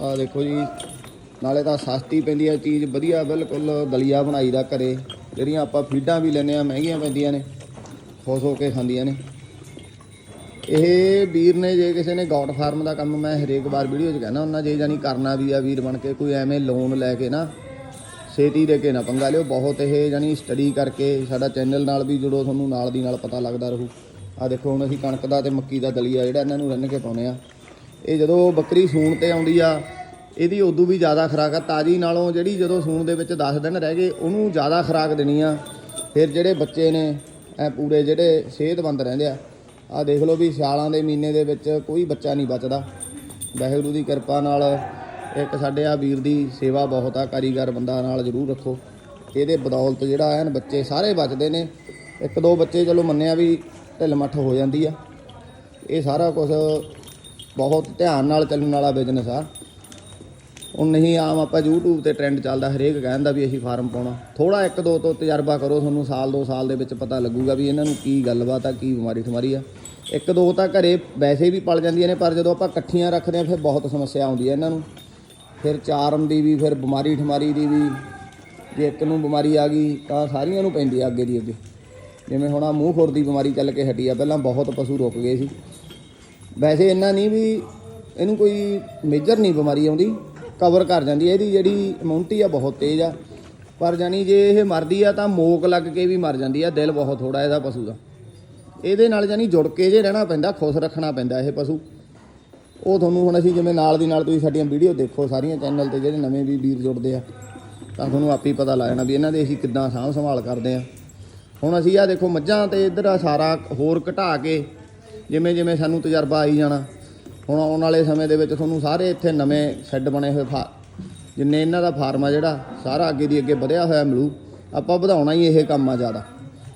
ਆ ਦੇਖੋ ਜੀ, ਨਾਲੇ ਤਾਂ ਸਸਤੀ ਪੈਂਦੀ ਆ ਚੀਜ਼, ਵਧੀਆ ਬਿਲਕੁਲ ਦਲੀਆ ਬਣਾਈ ਦਾ ਘਰੇ। ਜਿਹੜੀਆਂ ਆਪਾਂ ਫੀਡਾਂ ਵੀ ਲੈਨੇ ਆ, ਮਹਿੰਗੀਆਂ ਪੈਂਦੀਆਂ ਨੇ, ਖੁਸ਼ ਹੋ ਕੇ ਖਾਂਦੀਆਂ ਨੇ। ਇਹ ਵੀਰ ਨੇ ਜੇ ਕਿਸੇ ਨੇ ਗੌਟ ਫਾਰਮ ਦਾ ਕੰਮ ਮੈਂ ਹਰੇਕ ਵਾਰ ਵੀਡੀਓ 'ਚ ਕਹਿੰਦਾ ਉਹਨਾਂ ਜੇ ਜਾਨੀ ਕਰਨਾ ਵੀ ਆ ਵੀਰ ਬਣ ਕੇ, ਕੋਈ ਐਵੇਂ ਲੋਨ ਲੈ ਕੇ ਨਾ, ਛੇਤੀ ਦੇ ਕੇ ਨਾ ਪੰਗਾ ਲਿਓ। ਬਹੁਤ ਇਹ ਜਾਨੀ ਸਟੱਡੀ ਕਰਕੇ ਸਾਡਾ ਚੈਨਲ ਨਾਲ ਵੀ ਜੁੜੋ, ਤੁਹਾਨੂੰ ਨਾਲ ਦੀ ਨਾਲ ਪਤਾ ਲੱਗਦਾ ਰਹੂ। ਆ ਦੇਖੋ, ਹੁਣ ਅਸੀਂ ਕਣਕ ਦਾ ਤੇ ਮੱਕੀ ਦਾ ਦਲੀਆ ਜਿਹੜਾ ਇਹਨਾਂ ਨੂੰ ਰੰਨ ਕੇ ਪਾਉਨੇ ਆ। ਇਹ ਜਦੋਂ ਬੱਕਰੀ ਸੂਣ ਤੇ ਆਉਂਦੀ ਆ, ਇਹਦੀ ਉਦੋਂ ਵੀ ਜ਼ਿਆਦਾ ਖੁਰਾਕ ਆ। ਤਾਜੀ ਨਾਲੋਂ ਜਿਹੜੀ ਜਦੋਂ ਸੂਣ ਦੇ ਵਿੱਚ 10 ਦਿਨ ਰਹਿ ਗਏ, ਉਹਨੂੰ ਜ਼ਿਆਦਾ ਖੁਰਾਕ ਦੇਣੀ ਆ। ਫਿਰ ਜਿਹੜੇ ਬੱਚੇ ਨੇ ਐ ਪੂਰੇ ਜਿਹੜੇ ਸਿਹਤਮੰਦ ਰਹਿੰਦੇ ਆ। ਆ ਦੇਖ ਲਓ ਵੀ ਸਿਆਲਾਂ ਦੇ ਮਹੀਨੇ ਦੇ ਵਿੱਚ ਕੋਈ ਬੱਚਾ ਨਹੀਂ ਬਚਦਾ। ਵਾਹਿਗੁਰੂ ਦੀ ਕਿਰਪਾ ਨਾਲ ਇੱਕ ਸਾਡੇ ਆ ਵੀਰ ਦੀ ਸੇਵਾ ਬਹੁਤ ਆ। ਕਾਰੀਗਰ ਬੰਦਾ ਨਾਲ ਜ਼ਰੂਰ ਰੱਖੋ। ਇਹਦੇ ਬਦੌਲਤ ਜਿਹੜਾ ਐਨ ਬੱਚੇ ਸਾਰੇ ਬਚਦੇ ਨੇ। ਇੱਕ ਦੋ ਬੱਚੇ ਚਲੋ ਮੰਨਿਆ ਵੀ ਢਿੱਲ ਮੱਠ ਹੋ ਜਾਂਦੀ ਆ। ਇਹ ਸਾਰਾ ਕੁਝ ਬਹੁਤ ਧਿਆਨ ਨਾਲ ਚੱਲਣ ਵਾਲਾ ਬਿਜ਼ਨਸ ਆ। ਉਹ ਨਹੀਂ, ਆਮ ਆਪਾਂ YouTube ਤੇ ਟ੍ਰੈਂਡ ਚੱਲਦਾ, ਹਰੇਕ ਕਹਿੰਦਾ ਵੀ ਅਸੀਂ ਫਾਰਮ ਪਾਉਣਾ। ਥੋੜਾ ਇੱਕ ਦੋ ਤੋਂ ਤਜਰਬਾ ਕਰੋ, ਤੁਹਾਨੂੰ ਸਾਲ ਦੋ ਸਾਲ ਦੇ ਵਿੱਚ ਪਤਾ ਲੱਗੂਗਾ ਵੀ ਇਹਨਾਂ ਨੂੰ ਕੀ ਗੱਲਬਾਤ ਆ, ਕੀ ਬਿਮਾਰੀ ਠਮਾਰੀ ਆ। ਇੱਕ ਦੋ ਤਾਂ ਘਰੇ ਵੈਸੇ ਵੀ ਪਲ ਜਾਂਦੀਆਂ ਨੇ, ਪਰ ਜਦੋਂ ਆਪਾਂ ਇਕੱਠੀਆਂ ਰੱਖਦੇ ਆ ਫਿਰ ਬਹੁਤ ਸਮੱਸਿਆ ਆਉਂਦੀ ਹੈ ਇਹਨਾਂ ਨੂੰ। ਫਿਰ ਚਾਰਮ ਦੀ ਵੀ, ਫਿਰ ਬਿਮਾਰੀ ਠਮਾਰੀ ਦੀ ਵੀ, ਜੇ ਇੱਕ ਨੂੰ ਬਿਮਾਰੀ ਆ ਗਈ, ਤਾਂ ਸਾਰੀਆਂ ਨੂੰ ਪੈਂਦੀ ਆ ਅੱਗੇ ਦੀ ਅੱਗੇ। ਜਿਵੇਂ ਹੁਣ ਆ ਮੂੰਹ ਖੁਰ ਦੀ ਬਿਮਾਰੀ ਚੱਲ ਕੇ ਹਟੀ ਆ, ਪਹਿਲਾਂ ਬਹੁਤ ਪਸ਼ੂ ਰੁਕ ਗਏ ਸੀ। ਵੈਸੇ ਇੰਨਾ ਨਹੀਂ ਵੀ ਇਹਨੂੰ ਕੋਈ ਮੇਜਰ ਨਹੀਂ ਬਿਮਾਰੀ ਆਉਂਦੀ ਕਵਰ ਕਰ ਜਾਂਦੀ ਹੈ, ਇਹਦੀ ਜਿਹੜੀ ਇਮਿਊਨਿਟੀ ਆ ਬਹੁਤ ਤੇਜ਼ ਆ। ਪਰ ਜਾਨੀ ਜੇ ਇਹ ਮਰਦੀ ਆ ਤਾਂ ਮੋਕ ਲੱਗ ਕੇ ਵੀ ਮਰ ਜਾਂਦੀ ਆ, ਦਿਲ ਬਹੁਤ ਥੋੜਾ ਇਹਦਾ ਪਸ਼ੂ ਦਾ। ਇਹਦੇ ਨਾਲ ਜਾਨੀ ਜੁੜ ਕੇ ਜੇ ਰਹਿਣਾ ਪੈਂਦਾ, ਖੁਸ਼ ਰੱਖਣਾ ਪੈਂਦਾ ਇਹ ਪਸ਼ੂ। ਉਹ ਤੁਹਾਨੂੰ ਹੁਣ ਅਸੀਂ ਜਿਵੇਂ ਨਾਲ ਦੀ ਨਾਲ ਤੁਸੀਂ ਸਾਡੀਆਂ ਵੀਡੀਓ ਦੇਖੋ, ਸਾਰੀਆਂ ਚੈਨਲ ਤੇ ਜਿਹੜੇ ਨਵੇਂ ਵੀ ਵੀਰ ਜੁੜਦੇ ਆ, ਤਾਂ ਤੁਹਾਨੂੰ ਆਪੇ ਹੀ ਪਤਾ ਲੱਗ ਜਾਣਾ ਵੀ ਇਹਨਾਂ ਦੇ ਅਸੀਂ ਕਿੱਦਾਂ ਸਾਂਭ ਸੰਭਾਲ ਕਰਦੇ ਆ। ਹੁਣ ਅਸੀਂ ਆ ਦੇਖੋ ਮੱਝਾਂ ਤੇ ਇੱਧਰ ਆ ਸਾਰਾ ਹੋਰ ਘਟਾ ਕੇ ਜਿਵੇਂ ਜਿਵੇਂ ਸਾਨੂੰ ਤਜਰਬਾ ਆਈ ਜਾਣਾ, ਹੁਣ ਆਉਣ ਵਾਲੇ ਸਮੇਂ ਦੇ ਵਿੱਚ ਤੁਹਾਨੂੰ ਸਾਰੇ ਇੱਥੇ ਨਵੇਂ ਸ਼ੈੱਡ ਬਣੇ ਹੋਏ ਫਾ ਜਿੰਨੇ ਇਹਨਾਂ ਦਾ ਫਾਰਮ ਆ ਜਿਹੜਾ, ਸਾਰਾ ਅੱਗੇ ਦੀ ਅੱਗੇ ਵਧਿਆ ਹੋਇਆ ਮਿਲੂ। ਆਪਾਂ ਵਧਾਉਣਾ ਹੀ ਇਹ ਕੰਮ ਆ ਜ਼ਿਆਦਾ।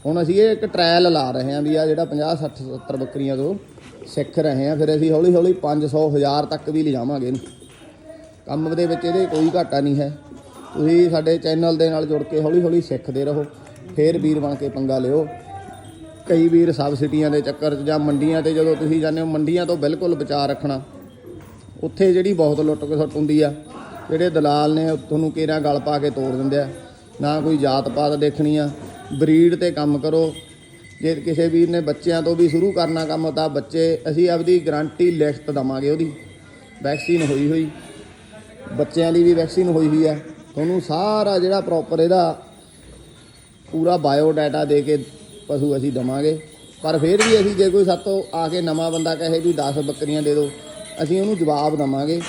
ਹੁਣ ਅਸੀਂ ਇਹ ਇੱਕ ਟ੍ਰਾਇਲ ਲਾ ਰਹੇ ਹਾਂ ਵੀ ਆ ਜਿਹੜਾ 50 60 70 ਬੱਕਰੀਆਂ ਤੋਂ ਸਿੱਖ ਰਹੇ ਹਾਂ, ਫਿਰ ਅਸੀਂ ਹੌਲੀ ਹੌਲੀ 500 1000 ਤੱਕ ਵੀ ਲਿਜਾਵਾਂਗੇ ਇਹਨੂੰ। ਕੰਮ ਦੇ ਵਿੱਚ ਇਹਦੇ ਕੋਈ ਘਾਟਾ ਨਹੀਂ ਹੈ। ਤੁਸੀਂ ਸਾਡੇ ਚੈਨਲ ਦੇ ਨਾਲ ਜੁੜ ਕੇ ਹੌਲੀ ਹੌਲੀ ਸਿੱਖਦੇ ਰਹੋ, ਫੇਰ ਵੀਰ ਬਣ ਕੇ ਪੰਗਾ ਲਿਓ। ਕਈ ਵੀਰ ਸਬਸਿਡੀਆਂ ਦੇ ਚੱਕਰ 'ਚ ਜਾਂ ਮੰਡੀਆਂ ਤੇ ਜਦੋਂ ਤੁਸੀਂ ਜਾਂਦੇ ਹੋ, ਮੰਡੀਆਂ ਤੋਂ ਬਿਲਕੁਲ ਬਚਾਅ ਰੱਖਣਾ। ਉੱਥੇ ਜਿਹੜੀ ਬਹੁਤ ਲੁੱਟ ਸੁੱਟ ਹੁੰਦੀ ਆ, ਜਿਹੜੇ ਦਲਾਲ ਨੇ ਤੁਹਾਨੂੰ ਕੇਰਾ ਗਲ ਪਾ ਕੇ ਤੋੜ ਦਿੰਦੇ ਆ। ਨਾ ਕੋਈ ਜਾਤ ਪਾਤ ਦੇਖਣੀ ਆ, ਬਰੀਡ ਤੇ ਕੰਮ ਕਰੋ। ਜੇ ਕਿਸੇ ਵੀਰ ਨੇ ਬੱਚਿਆਂ ਤੋਂ ਵੀ ਸ਼ੁਰੂ ਕਰਨਾ ਕੰਮ, ਤਾਂ ਬੱਚੇ, ਅਸੀਂ ਆਪਦੀ ਗਾਰੰਟੀ ਲਿਖਤ ਦਵਾਂਗੇ ਉਹਦੀ। ਵੈਕਸੀਨ ਹੋਈ ਹੋਈ। ਬੱਚਿਆਂ ਲਈ ਵੀ ਵੈਕਸੀਨ ਹੋਈ ਹੋਈ ਆ। ਤੁਹਾਨੂੰ ਸਾਰਾ ਜਿਹੜਾ ਪ੍ਰੋਪਰ ਇਹਦਾ ਪੂਰਾ ਬਾਇਓ ਡਾਟਾ ਦੇ ਕੇ ਪਸ਼ੂ ਅਸੀਂ ਦਵਾਂਗੇ। ਪਰ ਫਿਰ ਵੀ ਅਸੀਂ ਜੇ ਕੋਈ ਸਾਤੋਂ ਆ ਕੇ ਨਵਾਂ ਬੰਦਾ ਕਹੇ ਵੀ 10 ਬੱਕਰੀਆਂ ਦੇ ਦਿਓ ਅਸੀਂ ਉਹਨੂੰ ਜਵਾਬ ਦਵਾਂਗੇ।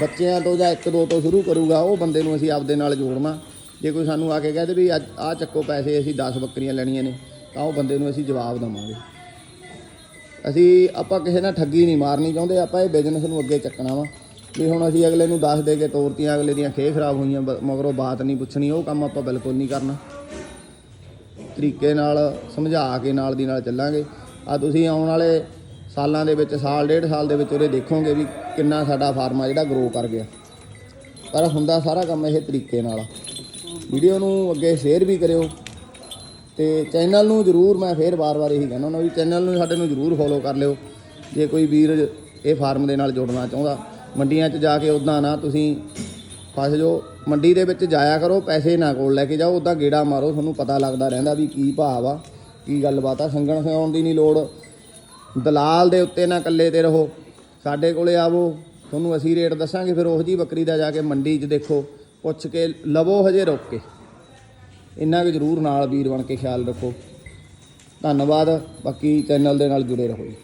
ਬੱਚਿਆਂ ਤੋਂ ਜਾਂ ਇੱਕ ਦੋ ਤੋਂ ਸ਼ੁਰੂ ਕਰੂਗਾ, ਉਹ ਬੰਦੇ ਨੂੰ ਅਸੀਂ ਆਪਦੇ ਨਾਲ ਜੋੜਨਾ। ਜੇ ਕੋਈ ਸਾਨੂੰ ਆ ਕੇ ਕਹਦੇ ਵੀ ਅੱਜ ਆਹ ਚੱਕੋ ਪੈਸੇ, ਅਸੀਂ 10 ਬੱਕਰੀਆਂ ਲੈਣੀਆਂ ਨੇ, ਤਾਂ ਉਹ ਬੰਦੇ ਨੂੰ ਅਸੀਂ ਜਵਾਬ ਦਵਾਂਗੇ। ਅਸੀਂ, ਆਪਾਂ ਕਿਸੇ ਨਾਲ ਠੱਗੀ ਨਹੀਂ ਮਾਰਨੀ ਚਾਹੁੰਦੇ, ਆਪਾਂ ਇਹ ਬਿਜ਼ਨਸ ਨੂੰ ਅੱਗੇ ਚੱਕਣਾ ਵਾ। ਵੀ ਹੁਣ ਅਸੀਂ ਅਗਲੇ ਨੂੰ ਦੱਸ ਦੇ ਕੇ ਤੋਰਤੀਆਂ, ਅਗਲੇ ਦੀਆਂ ਖੇ ਖਰਾਬ ਹੋਈਆਂ, ਬ- ਮਗਰੋਂ ਬਾਤ ਨਹੀਂ ਪੁੱਛਣੀ, ਉਹ ਕੰਮ ਆਪਾਂ ਬਿਲਕੁਲ ਨਹੀਂ ਕਰਨਾ। ਤਰੀਕੇ ਨਾਲ, ਸਮਝਾ ਕੇ ਨਾਲ ਦੀ ਨਾਲ ਚੱਲਾਂਗੇ। ਆ ਤੁਸੀਂ ਆਉਣ ਵਾਲੇ ਸਾਲਾਂ ਦੇ ਵਿੱਚ, ਸਾਲ, ਡੇਢ ਸਾਲ ਦੇ ਵਿੱਚ ਉਹਦੇ ਦੇਖੋਗੇ ਵੀ ਕਿੰਨਾ ਸਾਡਾ ਫਾਰਮਾ ਜਿਹੜਾ ਗਰੋ ਕਰ ਗਿਆ। ਪਰ ਹੁੰਦਾ ਸਾਰਾ ਕੰਮ ਇਹ ਤਰੀਕੇ ਨਾਲ। ਵੀਡੀਓ ਨੂੰ ਅੱਗੇ ਸ਼ੇਅਰ ਵੀ ਕਰਿਓ। ਤੇ ਚੈਨਲ ਨੂੰ ਜਰੂਰ ਮੈਂ ਫੇਰ ਵਾਰ-ਵਾਰ ਇਹੀ ਕਹਿੰਦਾ ਹਾਂ ਵੀ ਚੈਨਲ ਨੂੰ ਸਾਡੇ ਨੂੰ ਜਰੂਰ ਫੋਲੋ ਕਰ ਲਿਓ। ਜੇ ਕੋਈ ਵੀਰ ਇਹ ਫਾਰਮ ਦੇ ਨਾਲ ਜੁੜਨਾ ਚਾਹੁੰਦਾ, ਮੰਡੀਆਂ 'ਚ ਜਾ ਕੇ ਉਦਾਂ ਨਾ ਤੁਸੀਂ ਫਸ ਜੋ ਮੰਡੀ ਦੇ ਵਿੱਚ ਜਾਇਆ ਕਰੋ, ਪੈਸੇ ਨਾ ਕੋਲ ਲੈ ਕੇ ਜਾਓ ਉਦਾਂ ਗੇੜਾ ਮਾਰੋ, ਤੁਹਾਨੂੰ ਪਤਾ ਲੱਗਦਾ ਰਹਿੰਦਾ ਵੀ ਕੀ ਭਾਵ ਆ, ਕੀ ਗੱਲਬਾਤ ਆ, ਸੰਗਣ ਸਿਆਉਣ ਦੀ ਨਹੀਂ ਲੋੜ। ਦਲਾਲ ਦੇ ਉੱਤੇ ਨਾ ਇਕੱਲੇ ਤੇ ਰਹੋ, ਸਾਡੇ ਕੋਲੇ ਆਵੋ, ਤੁਹਾਨੂੰ ਅਸੀਂ ਰੇਟ ਦੱਸਾਂਗੇ, ਫਿਰ ਉਹ ਜੀ ਬੱਕਰੀ ਦਾ ਜਾ ਕੇ ਮੰਡੀ 'ਚ ਦੇਖੋ, ਪੁੱਛ ਕੇ ਲਵੋ ਹਜੇ ਰੁਕ ਕੇ। ਇੰਨਾ ਕੁ ਜ਼ਰੂਰ ਨਾਲ ਵੀਰ ਬਣ ਕੇ ਖਿਆਲ ਰੱਖੋ। ਧੰਨਵਾਦ, ਬਾਕੀ ਚੈਨਲ ਦੇ ਨਾਲ ਜੁੜੇ ਰਹੋ ਜੀ।